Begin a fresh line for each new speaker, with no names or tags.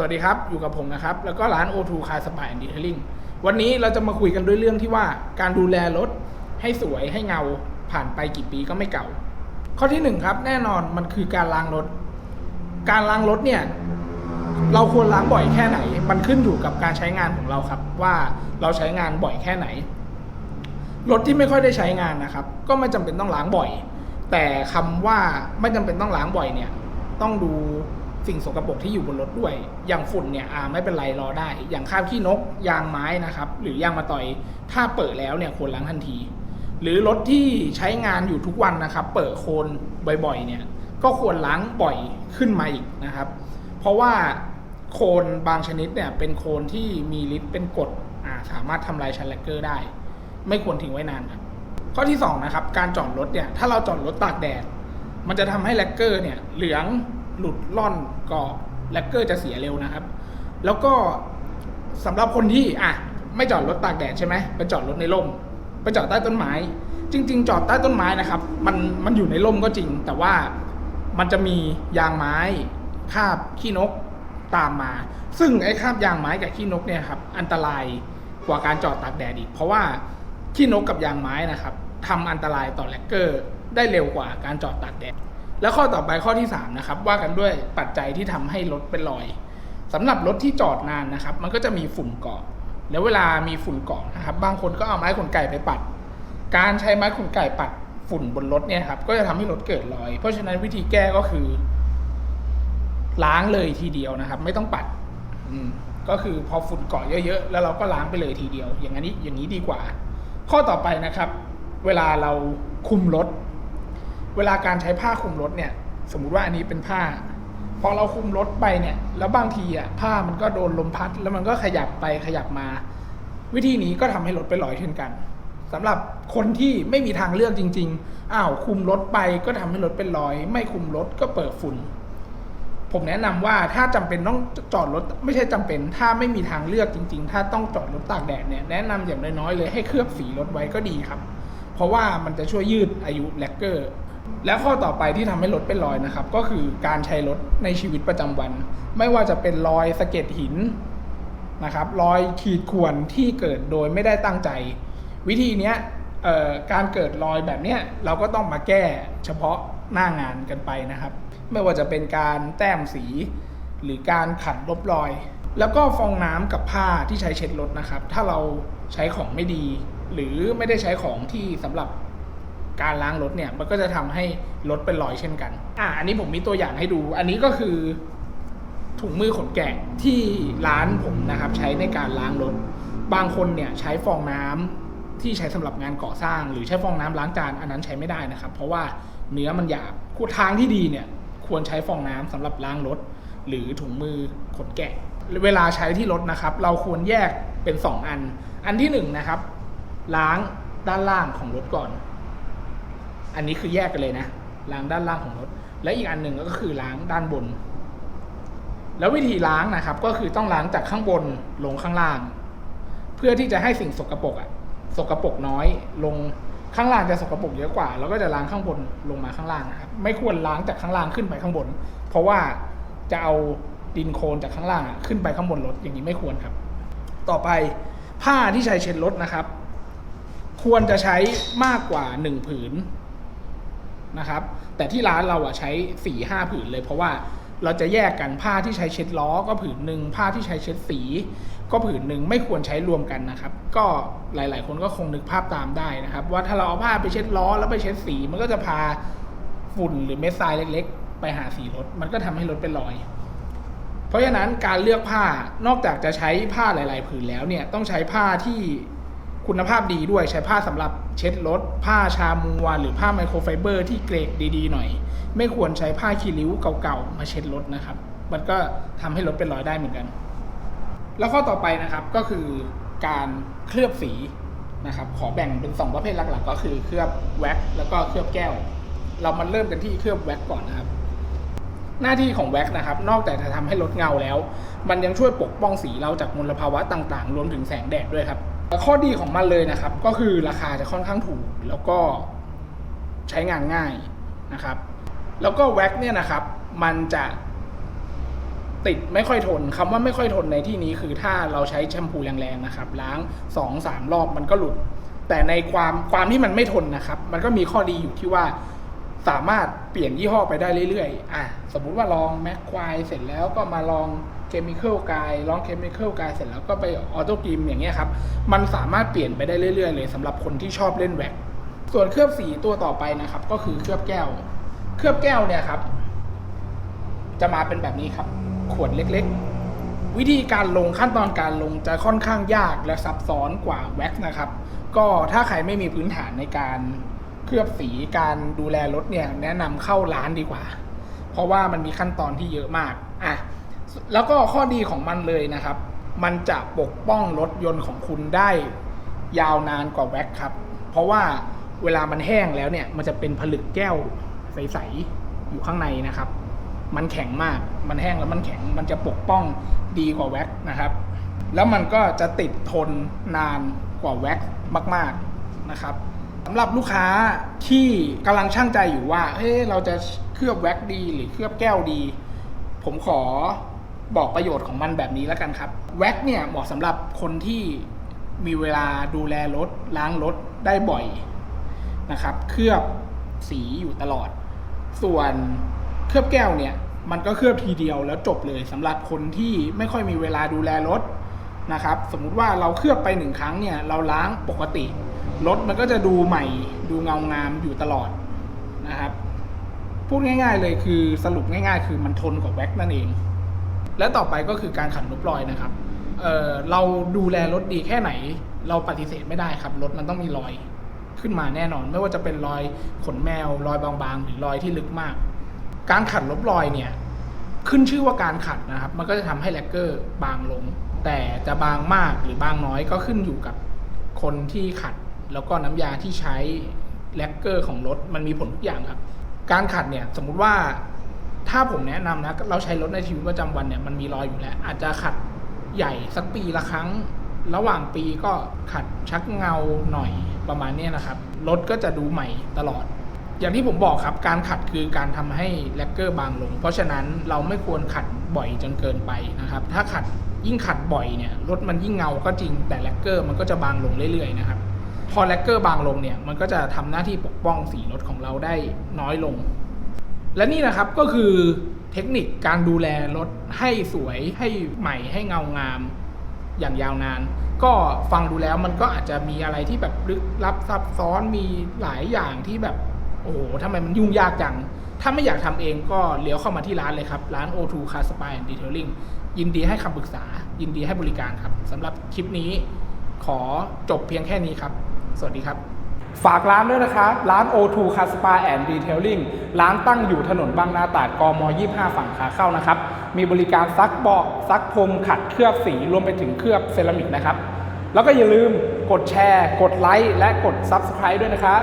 สวัสดีครับ อยู่กับผมนะครับ แล้วก็ร้าน O2 Car Spa and Detailing วันนี้เราจะมาคุยกันด้วยเรื่องที่ว่าการดูแลรถให้สวยให้เงาผ่านไปกี่ปีก็ไม่เก่า ข้อที่หนึ่งครับ แน่นอนมันคือการล้างรถ การล้างรถเนี่ย เราควรล้างบ่อยแค่ไหน มันขึ้นอยู่กับการใช้งานของเราครับ ว่าเราใช้งานบ่อยแค่ไหน รถที่ไม่ค่อยได้ใช้งานนะครับ ก็ไม่จำเป็นต้องล้างบ่อย แต่คำว่าไม่จำเป็นต้องล้างบ่อยเนี่ย ต้องดู สิ่งสกรปรกที่อยู่บนรถด้วย อย่างฝุ่นเนี่ยอ่าไม่เป็นไรรอได้ อย่างคราบขี้นก ยางไม้นะครับ หรือยางมาต่อย ถ้าเปิดแล้วเนี่ยควรล้างทันที หรือรถที่ใช้งานอยู่ทุกวันนะครับ เปิดโคลนบ่อยๆ เนี่ย ก็ควรล้างบ่อยขึ้นมาอีกนะครับ เพราะว่าโคลนบางชนิดเนี่ยเป็นโคลนที่มีฤทธิ์เป็นกรดอ่าสามารถทำลายชั้นแลกเกอร์ได้ ไม่ควรทิ้งไว้นานครับ ข้อที่2นะครับการจอดรถเนี่ยถ้าเราจอดรถตากแดด มันจะทำให้แลกเกอร์เนี่ยเหลือง หลุดล่อนก็แลกเกอร์จะเสียเร็วนะครับ แล้วก็สำหรับคนที่อะไม่จอดรถตากแดดใช่ไหมไปจอดรถในร่ม ไปจอดใต้ต้นไม้ จริง ๆ จอดใต้ต้นไม้นะครับ มันมันอยู่ในร่มก็จริง แต่ว่ามันจะมียางไม้คาบขี้นกตามมา ซึ่งไอ้คาบยางไม้กับขี้นกเนี่ยครับอันตรายกว่าการจอดตากแดดอีก เพราะว่าขี้นกกับยางไม้นะครับทำอันตรายต่อแลกเกอร์ได้เร็วกว่าการจอดตากแดด แล้วข้อต่อไปข้อที่3นะครับว่ากันด้วยปัจจัยที่ทำให้รถเป็นรอยสำหรับรถที่จอดนานนะครับ มันก็จะมีฝุ่นเกาะ แล้วเวลามีฝุ่นเกาะนะครับ บางคนก็เอาไม้ขนไก่ไปปัด การใช้ไม้ขนไก่ปัดฝุ่นบนรถเนี่ยครับก็จะทำให้รถเกิดรอย เพราะฉะนั้นวิธีแก้ก็คือ ล้างเลยทีเดียวนะครับ ไม่ต้องปัด อืมก็คือพอฝุ่นเกาะเยอะๆแล้วเราก็ล้างไปเลยทีเดียว อย่างนี้อย่างนี้ดีกว่า ข้อต่อไปนะครับ เวลาเราคุมรถ เวลาการใช้ผ้าคลุมรถเนี่ย สมมุติว่าอันนี้เป็นผ้า พอเราคลุมรถไปเนี่ย แล้วบางทีอะผ้ามันก็โดนลมพัด แล้วมันก็ขยับไปขยับมา วิธีนี้ก็ทำให้รถเป็นรอยเช่นกันสำหรับคนที่ไม่มีทางเลือกจริง ๆ อ้าวคุมรถไปก็ทำให้รถเป็นรอย ไม่คุมรถก็เปิดฝุ่นผมแนะนำว่าถ้าจำเป็นต้องจอดรถไม่ใช่จำเป็น ถ้าไม่มีทางเลือกจริง ๆ ถ้าต้องจอดรถตากแดดเนี่ยแนะนำอย่างน้อยๆเลยให้เคลือบสีรถไว้ก็ดีครับ เพราะว่ามันจะช่วยยืดอายุแลกเกอร์ แล้วข้อต่อไปที่ทำให้รถเป็นรอยนะครับ ก็คือการใช้รถในชีวิตประจำวัน ไม่ว่าจะเป็นรอยสะเก็ดหินนะครับรอยขีดข่วนที่เกิดโดยไม่ได้ตั้งใจ วิธีเนี้ยการเกิดรอยแบบเนี้ยเราก็ต้องมาแก้เฉพาะหน้างานกันไปนะครับ ไม่ว่าจะเป็นการแต้มสี หรือการขัดลบรอย แล้วก็ฟองน้ำกับผ้าที่ใช้เช็ดรถนะครับ ถ้าเราใช้ของไม่ดี หรือไม่ได้ใช้ของที่สำหรับ การล้างรถเนี่ยมันก็จะทำให้รถเป็นรอยเช่นกัน อะอันนี้ผมมีตัวอย่างให้ดู อันนี้ก็คือถุงมือขนแกะที่ร้านผมนะครับ ใช้ในการล้างรถ บางคนเนี่ยใช้ฟองน้ำที่ใช้สำหรับงานก่อสร้าง หรือใช้ฟองน้ำล้างจานอันนั้นใช้ไม่ได้นะครับ เพราะว่าเนื้อมันหยาบทางที่ดีเนี่ยควรใช้ฟองน้ำสำหรับล้างรถ หรือถุงมือขนแกะ เวลาใช้ที่รถนะครับ เราควรแยกเป็น 2 อัน อันที่1นงนะครับล้างด้านล่างของรถก่อน อันนี้คือแยกกันเลยนะล้างด้านล่างของรถ และอีกอันหนึ่งก็คือล้างด้านบน แล้ววิธีล้างนะครับ ก็คือต้องล้างจากข้างบนลงข้างล่าง เพื่อที่จะให้สิ่งสกปรกอะสกปรกน้อย ลงข้างล่างจะสกปรกเยอะกว่า แล้วก็จะล้างข้างบนลงมาข้างล่างนะครับ ไม่ควรล้างจากข้างล่างขึ้นไปข้างบน เพราะว่าจะเอาดินโคลนจากข้างล่างขึ้นไปข้างบนรถอย่างนี้ไม่ควรครับ ต่อไปผ้าที่ใช้เช็ดรถนะครับ ควรจะใช้มากกว่าหนึ่งผืน นะครับ แต่ที่ร้านเราอะใช้สี่ห้าผืนเลยเพราะว่าเราจะแยกกันผ้าที่ใช้เช็ดล้อก็ผืนหนึ่งผ้าที่ใช้เช็ดสี ก็ผืนหนึ่งไม่ควรใช้รวมกันนะครับ ก็หลาย ๆ คนก็คงนึกภาพตามได้นะครับ ว่าถ้าเราเอาผ้าไปเช็ดล้อแล้วไปเช็ดสี มันก็จะพาฝุ่นหรือเม็ดทรายเล็ก ๆ ไปหาสีรถ มันก็ทำให้รถเป็นรอย เพราะฉะนั้นการเลือกผ้านอกจากจะใช้ผ้าหลาย ๆ ผืนแล้วเนี่ยต้องใช้ผ้าที่ คุณภาพดีด้วยใช้ผ้าสำหรับเช็ดรถ ผ้าชามัวหรือผ้าไมโครไฟเบอร์ที่เกรดดีๆหน่อย ไม่ควรใช้ผ้าคีริ้วเก่าๆมาเช็ดรถนะครับ มันก็ทำให้รถเป็นรอยได้เหมือนกัน แล้วข้อต่อไปนะครับก็คือการเคลือบสีนะครับขอแบ่งเป็น 2 ประเภทหลักๆ ก็คือเคลือบแว็กซ์แล้วก็เคลือบแก้ว เรามาเริ่มกันที่เคลือบแว็กซ์ก่อนนะครับ หน้าที่ของแว็กซ์นะครับ นอกจากจะทำให้ลดเงาแล้ว มันยังช่วยปกป้องสีเราจากมลภาวะต่างๆ รวมถึงแสงแดดด้วยครับ ข้อดีของมันเลยนะครับ ก็คือราคาจะค่อนข้างถูก แล้วก็ใช้งานง่ายนะครับ แล้วก็แว็กเนี่ยนะครับ มันจะติดไม่ค่อยทนคำว่าไม่ค่อยทนในที่นี้คือถ้าเราใช้แชมพูแรงๆนะครับ ล้าง2อสามรอบมันก็หลุด แต่ในความความที่มันไม่ทนนะครับ มันก็มีข้อดีอยู่ที่ว่าสามารถเปลี่ยนยี่ห้อไปได้เรื่อยๆ อะ สมมุติว่าลองแม็กควายเสร็จแล้วก็มาลอง เคมีเคอลกายลองเคมีเคอลกายเสร็จแล้วก็ไปออโต้กริมอย่างเงี้ยครับ มันสามารถเปลี่ยนไปได้เรื่อยๆ เลยสำหรับคนที่ชอบเล่นแว็กส่วนเคลือบสีตัวต่อไปนะครับ ก็คือเคลือบแก้ว เคลือบแก้วเนี่ยครับ จะมาเป็นแบบนี้ครับ ขวดเล็กๆ วิธีการลงขั้นตอนการลงจะค่อนข้างยากและซับซ้อนกว่าแว็กซ์นะครับ ก็ถ้าใครไม่มีพื้นฐานในการเคลือบสีการดูแลรถเนี่ยแนะนำเข้าร้านดีกว่า เพราะว่ามันมีขั้นตอนที่เยอะมากอะ แล้วก็ข้อดีของมันเลยนะครับ มันจะปกป้องรถยนต์ของคุณได้ยาวนานกว่าแว็กครับ เพราะว่าเวลามันแห้งแล้วเนี่ย มันจะเป็นผลึกแก้วใสๆอยู่ข้างในนะครับ มันแข็งมาก มันแห้งแล้วมันแข็ง มันจะปกป้องดีกว่าแว็กนะครับ แล้วมันก็จะติดทนนานกว่าแว็กมาก ๆนะครับสำหรับลูกค้าที่กำลังช่างใจอยู่ว่า เฮ้เราจะเคลือบแว็กดีหรือเคลือบแก้วดี ผมขอ บอกประโยชน์ของมันแบบนี้แล้วกันครับแว็กซ์เนี่ยเหมาะสำหรับคนที่มีเวลาดูแลรถล้างรถได้บ่อยนะครับ เคลือบสีอยู่ตลอด ส่วนเคลือบแก้วเนี่ย มันก็เคลือบทีเดียวแล้วจบเลยสำหรับคนที่ไม่ค่อยมีเวลาดูแลรถนะครับ สมมุติว่าเราเคลือบไปหนึ่งครั้งเนี่ย เราล้างปกติรถมันก็จะดูใหม่ดูเงางามอยู่ตลอดนะครับพูดง่าย ๆ เลยคือสรุปง่าย ๆ คือมันทนกว่าแว็กซ์นั่นเอง และต่อไปก็คือการขัดลบรอยนะครับเอ่อเราดูแลรถดีแค่ไหน เราปฏิเสธไม่ได้ครับรถมันต้องมีรอยขึ้นมาแน่นอน ไม่ว่าจะเป็นรอยขนแมว รอยบางๆ หรือรอยที่ลึกมาก การขัดลบรอยเนี่ยขึ้นชื่อว่าการขัดนะครับ มันก็จะทำให้แลกเกอร์บางลง แต่จะบางมากหรือบางน้อยก็ขึ้นอยู่กับคนที่ขัด แล้วก็น้ำยาที่ใช้แลกเกอร์ของรถมันมีผลทุกอย่างครับ การขัดเนี่ยสมมุติว่า ถ้าผมแนะนำนะ เราใช้รถในชีวิตประจำวันเนี่ยมันมีรอยอยู่แล้ว อาจจะขัดใหญ่สักปีละครั้ง ระหว่างปีก็ขัดชักเงาหน่อยประมาณนี้นะครับ รถก็จะดูใหม่ตลอด อย่างที่ผมบอกครับ การขัดคือการทำให้แลกเกอร์บางลง เพราะฉะนั้นเราไม่ควรขัดบ่อยจนเกินไปนะครับ ถ้าขัดยิ่งขัดบ่อยเนี่ยรถมันยิ่งเงาก็จริง แต่แลกเกอร์มันก็จะบางลงเรื่อยๆนะครับพอแลกเกอร์บางลงเนี่ยมันก็จะทำหน้าที่ปกป้องสีรถของเราได้น้อยลง และนี่นะครับก็คือเทคนิคการดูแลรถให้สวยให้ใหม่ให้เงางามอย่างยาวนาน ก็ฟังดูแล้วมันก็อาจจะมีอะไรที่แบบลึกลับซับซ้อนมีหลายอย่างที่แบบ โอ้โหทำไมมันยุ่งยากจัง ถ้าไม่อยากทำเองก็เลี้ยวเข้ามาที่ร้านเลยครับ ร้าน O2 Car Spy and Detailing ยินดีให้คำปรึกษา ยินดีให้บริการครับสำหรับคลิปนี้ขอจบเพียงแค่นี้ครับ สวัสดีครับ ฝากร้านด้วยนะครับ ร้าน O2 Car Spa and Detailing ร้านตั้งอยู่ถนนบางนาตราดกม 25 ฝั่งขาเข้านะครับ มีบริการซักเบาะซักพรมขัดเคลือบสี รวมไปถึงเคลือบเซรามิกนะครับ แล้วก็อย่าลืมกดแชร์ กดไลค์และกด Subscribe ด้วยนะครับ